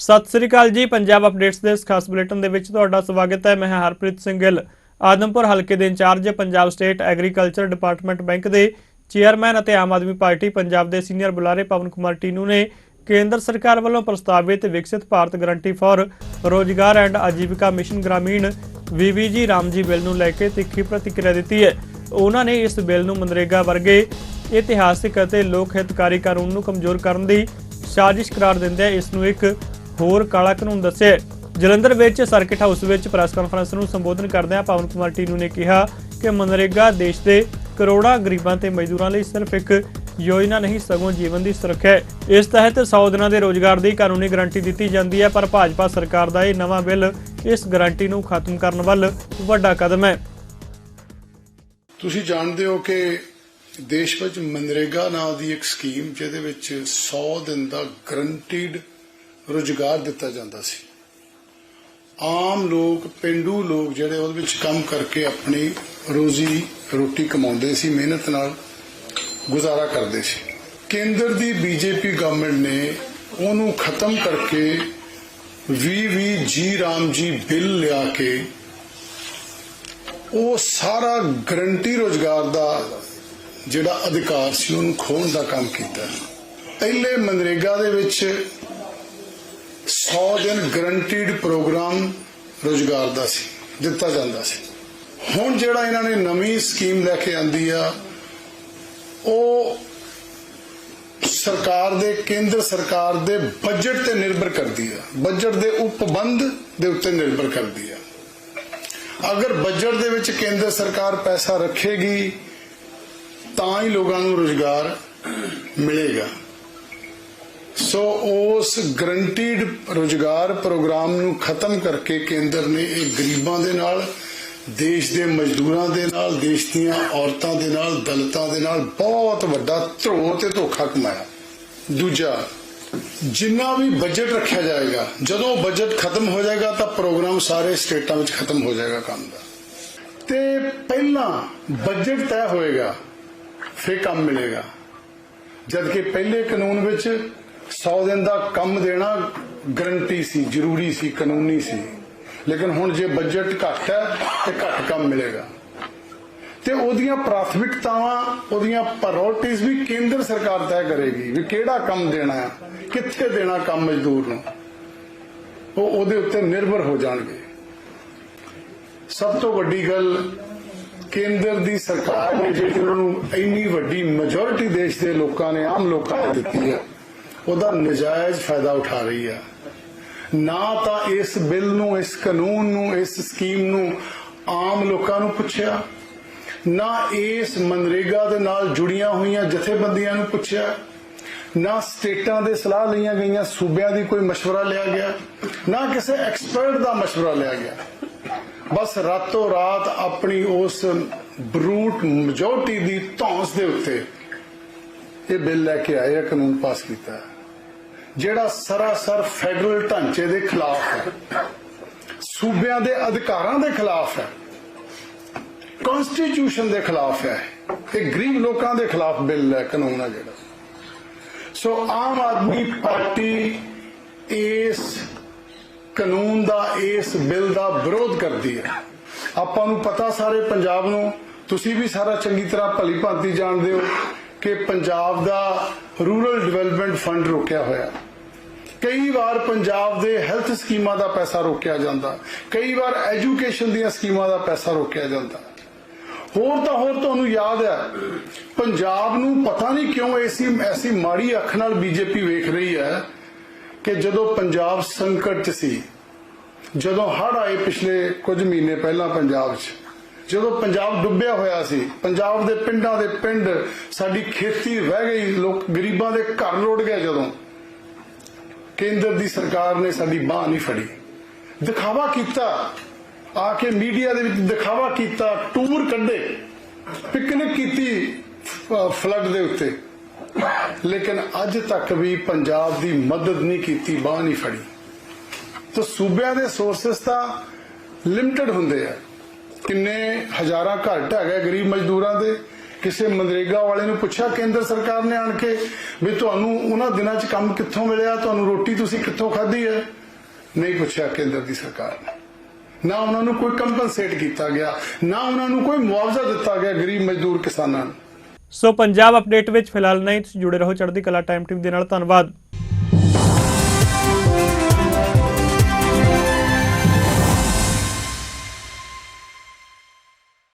ਸਤਿ ਸ੍ਰੀ ਅਕਾਲ ਜੀ, ਪੰਜਾਬ ਅਪਡੇਟਸ ਦੇ ਇਸ ਖਾਸ ਬੁਲੇਟਿਨ ਦੇ ਵਿੱਚ ਤੁਹਾਡਾ ਸਵਾਗਤ ਹੈ। ਮੈਂ ਹਰਪ੍ਰੀਤ ਸਿੰਘ ਗਿੱਲ ਆਦਮਪੁਰ ਹਲਕੇ ਦੇ incharge Punjab state agriculture department bank ਦੇ ਚੇਅਰਮੈਨ ਅਤੇ ਆਮ ਆਦਮੀ ਪਾਰਟੀ ਪੰਜਾਬ ਦੇ ਸੀਨੀਅਰ ਬੁਲਾਰੇ ਪਵਨ ਕੁਮਾਰ ਟੀਨੂ ਨੇ ਕੇਂਦਰ ਸਰਕਾਰ ਵੱਲੋਂ ਪ੍ਰਸਤਾਵਿਤ Viksit Bharat guarantee for Rozgar and Ajeevika mission Gramin VVG Ramji bill ਨੂੰ ਲੈ ਕੇ ਤਿੱਖੀ ਪ੍ਰਤੀਕਿਰਿਆ ਦਿੱਤੀ ਹੈ। ਉਹਨਾਂ ਨੇ ਇਸ ਬਿੱਲ ਨੂੰ ਮਨਰੇਗਾ ਵਰਗੇ ਇਤਿਹਾਸਿਕ ਅਤੇ ਲੋਕ ਹਿਤਕਾਰੀ ਕਾਨੂੰਨ ਨੂੰ ਕਮਜ਼ੋਰ ਕਰਨ ਦੀ ਸਾਜ਼ਿਸ਼ ਕਰਾਰ ਦਿੰਦਿਆਂ ਇਸ ਨੂੰ ਇੱਕ ਹੋਰ ਕਾਲਾ ਕਾਨੂੰਨ ਦੱਸਿਆ ਹੈ। ਜਲੰਧਰ ਵਿੱਚ ਸਰਕਿਟ ਹਾਊਸ ਵਿੱਚ ਪ੍ਰੈਸ ਕਾਨਫਰੰਸ ਨੂੰ ਸੰਬੋਧਨ ਕਰਦਿਆਂ ਪਵਨ ਕੁਮਾਰ ਟੀਨੂ ਨੇ ਕਿਹਾ ਕਿ ਮਨਰੇਗਾ ਦੇਸ਼ ਦੇ ਕਰੋੜਾਂ ਗਰੀਬਾਂ ਤੇ ਮਜ਼ਦੂਰਾਂ ਲਈ ਸਿਰਫ ਇੱਕ ਯੋਜਨਾ ਨਹੀਂ, ਸਗੋਂ ਜੀਵਨ ਦੀ ਸੁਰੱਖਿਆ ਹੈ ਇਸ ਤਹਿਤ 100 ਦਿਨਾਂ ਦੇ ਰੋਜ਼ਗਾਰ ਦੀ ਕਾਨੂੰਨੀ ਗਾਰੰਟੀ ਦਿੱਤੀ ਜਾਂਦੀ ਹੈ, ਪਰ ਭਾਜਪਾ ਸਰਕਾਰ ਦਾ ਇਹ ਨਵਾਂ ਬਿੱਲ ਇਸ ਗਾਰੰਟੀ ਨੂੰ ਖਤਮ ਕਰਨ ਵੱਲ ਵੱਡਾ ਕਦਮ ਹੈ ਤੁਸੀਂ ਜਾਣਦੇ ਹੋ ਕਿ ਦੇਸ਼ ਵਿੱਚ ਮਨਰੇਗਾ ਨਾਂ ਦੀ ਇੱਕ ਸਕੀਮ, ਜਿਹਦੇ ਵਿੱਚ 100 ਦਿਨ ਦਾ ਗਰੰਟੀਡ ਰੁਜ਼ਗਾਰ ਦਿੱਤਾ ਜਾਂਦਾ ਸੀ। ਆਮ ਲੋਕ, ਪਿੰਡੂ ਲੋਕ ਜਿਹੜੇ ਉਹਦੇ ਵਿੱਚ ਕੰਮ ਕਰਕੇ ਆਪਣੀ ਰੋਜ਼ੀ ਰੋਟੀ ਕਮਾਉਂਦੇ ਸੀ, ਮਿਹਨਤ ਨਾਲ ਗੁਜ਼ਾਰਾ ਕਰਦੇ ਸੀ। ਕੇਂਦਰ ਦੀ ਬੀਜੇਪੀ ਗਵਰਨਮੈਂਟ ਨੇ ਉਹਨੂੰ ਖਤਮ ਕਰਕੇ ਵੀ ਜੀ ਰਾਮ ਜੀ ਬਿੱਲ ਲਿਆ ਕੇ ਉਹ ਸਾਰਾ ਗਰੰਟੀ ਰੋਜ਼ਗਾਰ ਦਾ ਜਿਹੜਾ ਅਧਿਕਾਰ ਸੀ ਉਹਨੂੰ ਖੋਣ ਦਾ ਕੰਮ ਕੀਤਾ। ਪਹਿਲੇ ਮਨਰੇਗਾ ਦੇ ਵਿੱਚ 100 ਦਿਨ ਗਰੰਟੀਡ ਪ੍ਰੋਗਰਾਮ ਰੋਜ਼ਗਾਰ ਦਾ ਸੀ, ਦਿੱਤਾ ਜਾਂਦਾ ਸੀ। ਹੁਣ ਜਿਹੜਾ ਇਹਨਾਂ ਨੇ ਨਵੀਂ ਸਕੀਮ ਲੈ ਕੇ ਆਂਦੀ ਆ, ਉਹ ਸਰਕਾਰ ਦੇ, ਕੇਂਦਰ ਸਰਕਾਰ ਦੇ ਬਜਟ ਤੇ ਨਿਰਭਰ ਕਰਦੀ ਆ। ਬਜਟ ਦੇ ਉਪਬੰਧ ਦੇ ਉੱਤੇ ਨਿਰਭਰ ਕਰਦੀ ਆ। ਅਗਰ ਬਜਟ ਦੇ ਵਿੱਚ ਕੇਂਦਰ ਸਰਕਾਰ ਪੈਸਾ ਰੱਖੇਗੀ, ਤਾਂ ਹੀ ਲੋਕਾਂ ਨੂੰ ਰੋਜ਼ਗਾਰ ਮਿਲੇਗਾ। ਸੋ ਉਸ ਗਰੰਟੀਡ ਰੋਜ਼ਗਾਰ ਪ੍ਰੋਗਰਾਮ ਨੂੰ ਖਤਮ ਕਰਕੇ ਕੇਂਦਰ ਨੇ ਇਹ ਗਰੀਬਾਂ ਦੇ ਨਾਲ, ਦੇਸ਼ ਦੇ ਮਜ਼ਦੂਰਾਂ ਦੇ ਨਾਲ, ਦੇਸ਼ ਦੀਆਂ ਔਰਤਾਂ ਦੇ ਨਾਲ, ਦਲਿਤਾਂ ਦੇ ਨਾਲ ਬਹੁਤ ਵੱਡਾ ਧਰੋ ਤੇ ਧੋਖਾ ਕਮਾਇਆ। ਦੂਜਾ, ਜਿੰਨਾ ਵੀ ਬਜਟ ਰੱਖਿਆ ਜਾਏਗਾ, ਜਦੋਂ ਬਜਟ ਖਤਮ ਹੋ ਜਾਏਗਾ ਤਾਂ ਪ੍ਰੋਗਰਾਮ ਸਾਰੇ ਸਟੇਟਾਂ ਵਿੱਚ ਖਤਮ ਹੋ ਜਾਏਗਾ ਕੰਮ ਦਾ। ਤੇ ਪਹਿਲਾਂ ਬਜਟ ਤੈਅ ਹੋਏਗਾ ਫੇ ਕੰਮ ਮਿਲੇਗਾ। ਜਦਕਿ ਪਹਿਲੇ ਕਾਨੂੰਨ ਵਿੱਚ 100 ਦਿਨ ਦਾ ਕੰਮ ਦੇਣਾ ਗਰੰਟੀ ਸੀ, ਜ਼ਰੂਰੀ ਸੀ, ਕਾਨੂੰਨੀ ਸੀ। ਲੇਕਿਨ ਹੁਣ ਜੇ ਬਜਟ ਘੱਟ ਹੈ, ਤੇ ਘੱਟ ਕੰਮ ਮਿਲੇਗਾ। ਤੇ ਉਹਦੀਆਂ ਪ੍ਰਾਥਮਿਕਤਾਵਾਂ, ਉਹਦੀਆਂ ਪ੍ਰਾਇੋਰਟੀਆਂ ਵੀ ਕੇਂਦਰ ਸਰਕਾਰ ਤੈਅ ਕਰੇਗੀ ਵੀ ਕਿਹੜਾ ਕੰਮ ਦੇਣਾ ਹੈ, ਕਿੱਥੇ ਦੇਣਾ ਕੰਮ ਮਜ਼ਦੂਰ ਨੂੰ। ਉਹ ਉਹਦੇ ਉੱਤੇ ਨਿਰਭਰ ਹੋ ਜਾਣਗੇ। ਸਭ ਤੋਂ ਵੱਡੀ ਗੱਲ, ਕੇਂਦਰ ਦੀ ਸਰਕਾਰ ਨੇ ਜਿਹੜੀ ਉਹਨਾਂ ਨੂੰ ਇੰਨੀ ਵੱਡੀ ਮੈਜੋਰਿਟੀ ਦੇਸ਼ ਦੇ ਲੋਕਾਂ ਨੇ, ਆਮ ਲੋਕਾਂ ਨੇ ਦਿੱਤੀ ਹੈ। ਉਹਦਾ ਨਜਾਇਜ਼ ਫਾਇਦਾ ਉਠਾ ਰਹੀ ਹੈ ਨਾ ਤਾਂ ਇਸ ਬਿੱਲ ਨੂੰ ਇਸ ਕਾਨੂੰਨ ਨੂੰ ਇਸ ਸਕੀਮ ਨੂੰ ਆਮ ਲੋਕਾਂ ਨੂੰ ਪੁੱਛਿਆ ਨਾ ਇਸ ਮਨਰੇਗਾ ਦੇ ਨਾਲ ਜੁੜੀਆਂ ਹੋਈਆਂ ਜਥੇਬੰਦੀਆਂ ਨੂੰ ਪੁੱਛਿਆ ਨਾ ਸਟੇਟਾਂ ਦੇ ਸਲਾਹ ਲਈਆਂ ਗਈਆਂ ਸੂਬਿਆਂ ਦੀ ਕੋਈ مشورہ ਲਿਆ ਗਿਆ ਨਾ ਕਿਸੇ ਐਕਸਪਰਟ ਦਾ مشورہ ਲਿਆ ਗਿਆ ਬਸ ਰਾਤੋਂ ਰਾਤ ਆਪਣੀ ਉਸ ਬਰੂਟ ਮੈਜੋਰਟੀ ਦੀ ਧੌਂਸ ਦੇ ਉੱਤੇ ਇਹ ਬਿੱਲ ਲੈ ਕੇ ਆਏ ਆ ਕਾਨੂੰਨ ਪਾਸ ਕੀਤਾ ਹੈ, ਜਿਹੜਾ ਸਰਾਸਰ ਫੈਡਰਲ ਢਾਂਚੇ ਦੇ ਖਿਲਾਫ ਹੈ, ਸੂਬਿਆਂ ਦੇ ਅਧਿਕਾਰਾਂ ਦੇ ਖਿਲਾਫ ਹੈ ਕਨਸਟੀਟਿਊਸ਼ਨ ਦੇ ਖਿਲਾਫ ਹੈ ਇਹ ਗਰੀਬ ਲੋਕਾਂ ਦੇ ਖਿਲਾਫ ਬਿੱਲ ਹੈ, ਕਾਨੂੰਨ ਹੈ ਜਿਹੜਾ। ਸੋ ਆਮ ਆਦਮੀ ਪਾਰਟੀ ਇਸ ਕਾਨੂੰਨ ਦਾ, ਇਸ ਬਿੱਲ ਦਾ ਵਿਰੋਧ ਕਰਦੀ ਹੈ। ਆਪਾਂ ਨੂੰ ਪਤਾ ਸਾਰੇ ਪੰਜਾਬ ਨੂੰ, ਤੁਸੀਂ ਵੀ ਸਾਰਾ ਚੰਗੀ ਤਰ੍ਹਾਂ ਭਲੀ ਭਾਂਤੀ ਜਾਣਦੇ ਹੋ। ਕਿ ਪੰਜਾਬ ਦਾ ਰੂਰਲ ਡਿਵੈਲਪਮੈਂਟ ਫੰਡ ਰੋਕਿਆ ਹੋਇਆ। ਕਈ ਵਾਰ ਪੰਜਾਬ ਦੇ ਹੈਲਥ ਸਕੀਮਾਂ ਦਾ ਪੈਸਾ ਰੋਕਿਆ ਜਾਂਦਾ। ਕਈ ਵਾਰ ਐਜੂਕੇਸ਼ਨ ਦੀਆਂ ਸਕੀਮਾਂ ਦਾ ਪੈਸਾ ਰੋਕਿਆ ਜਾਂਦਾ। ਹੋਰ ਤਾਂ ਹੋਰ ਤੁਹਾਨੂੰ ਯਾਦ ਹੈ, ਪੰਜਾਬ ਨੂੰ ਪਤਾ ਨਹੀਂ ਕਿਉਂ ਐਸੀ ਐਸੀ ਮਾੜੀ ਅੱਖ ਨਾਲ ਬੀਜੇਪੀ ਵੇਖ ਰਹੀ ਹੈ ਕਿ ਜਦੋਂ ਪੰਜਾਬ ਸੰਕਟ 'ਚ ਸੀ, ਜਦੋਂ ਹੜ ਆਏ ਪਿਛਲੇ ਕੁਝ ਮਹੀਨੇ ਪਹਿਲਾਂ ਪੰਜਾਬ 'ਚ ਜਦੋਂ ਪੰਜਾਬ ਡੁੱਬਿਆ ਹੋਇਆ ਸੀ, ਪੰਜਾਬ ਦੇ ਪਿੰਡਾਂ ਦੇ ਪਿੰਡ, ਸਾਡੀ ਖੇਤੀ ਵਹਿ ਗਈ, ਲੋਕ ਗਰੀਬਾਂ ਦੇ ਘਰ ਲੋੜ ਗਏ ਜਦੋਂ। ਕੇਂਦਰ ਦੀ ਸਰਕਾਰ ਨੇ ਸਾਡੀ ਬਾਹ ਨਹੀਂ ਫੜੀ। ਦਿਖਾਵਾ ਕੀਤਾ, ਆ ਕੇ ਮੀਡੀਆ ਦੇ ਵਿੱਚ ਦਿਖਾਵਾ ਕੀਤਾ, ਟੂਰ ਕੱਢੇ, ਪਿਕਨਿਕ ਕੀਤੀ ਫਲੱਡ ਦੇ ਉੱਤੇ। ਲੇਕਿਨ ਅੱਜ ਤੱਕ ਵੀ ਪੰਜਾਬ ਦੀ ਮਦਦ ਨਹੀਂ ਕੀਤੀ, ਬਾਹ ਨਹੀਂ ਫੜੀ। ਤਾਂ ਸੂਬਿਆਂ ਦੇ ਸੋਰਸਸ ਤਾਂ ਲਿਮਟਿਡ ਹੁੰਦੇ ਆ। ਕਿੰਨੇ ਹਜ਼ਾਰਾਂ ਘਰ ਢਹਿ ਗਏ ਗਰੀਬ ਮਜ਼ਦੂਰਾਂ ਦੇ? ਕਿਸੇ ਮਨਰੇਗਾ ਵਾਲੇ ਨੂੰ ਪੁੱਛਿਆ, ਕੇਂਦਰ ਸਰਕਾਰ ਨੇ ਆਣ ਕੇ ਵੀ ਤੁਹਾਨੂੰ ਉਹਨਾਂ ਦਿਨਾਂ 'ਚ ਕੰਮ ਕਿੱਥੋਂ ਮਿਲਿਆ? ਤੁਹਾਨੂੰ ਰੋਟੀ ਤੁਸੀਂ ਕਿੱਥੋਂ ਖਾਧੀ ਹੈ? ਨਹੀਂ ਪੁੱਛਿਆ ਕੇਂਦਰ ਦੀ ਸਰਕਾਰ ਨੇ। ਨਾ ਉਹਨਾਂ ਨੂੰ ਕੋਈ ਕੰਪਨਸੇਟ ਕੀਤਾ ਗਿਆ, ਨਾ ਉਹਨਾਂ ਨੂੰ ਕੋਈ ਮੁਆਵਜ਼ਾ ਦਿੱਤਾ ਗਿਆ ਗਰੀਬ ਮਜ਼ਦੂਰ ਕਿਸਾਨਾਂ ਨੂੰ। ਸੋ ਪੰਜਾਬ ਅਪਡੇਟ ਵਿੱਚ ਫਿਲਹਾਲ ਨਹੀਂ ਤੁਸੀਂ ਜੁੜੇ ਰਹੋ ਚੜ੍ਹਦੀ ਕਲਾ ਟਾਈਮ ਟੀਵੀ ਦੇ ਨਾਲ। ਧੰਨਵਾਦ।